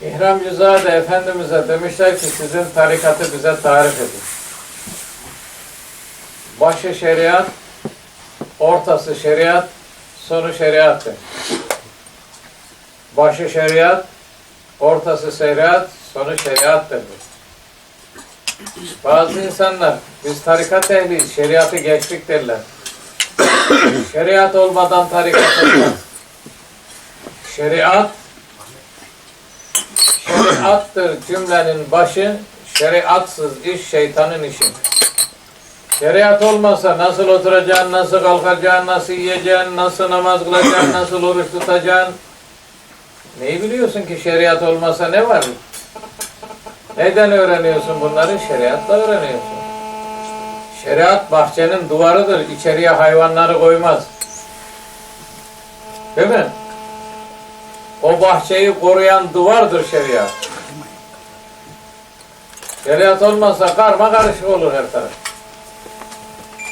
İhramcızade Efendimiz'e demişler ki sizin tarikatı bize tarif edin. Başı şeriat, ortası şeriat, sonu şeriattır. Başı şeriat, ortası şeriat, sonu şeriattır. Bazı insanlar biz tarikat ehliyiz, şeriatı geçtik derler. Şeriat olmadan tarikat olmaz. Şeriat Şeriattır cümlenin başı, şeriatsız iş şeytanın işi. Şeriat olmasa nasıl oturacaksın, nasıl kalkacaksın, nasıl yiyeceksin, nasıl namaz kılacaksın, nasıl oruç tutacaksın? Neyi biliyorsun ki şeriat olmasa ne var? Neden öğreniyorsun bunları? Şeriatla öğreniyorsun. Şeriat bahçenin duvarıdır, içeriye hayvanları koymaz. Değil mi? O bahçeyi koruyan duvardır şeriat. Şeriat olmazsa karma karışık olur her taraf.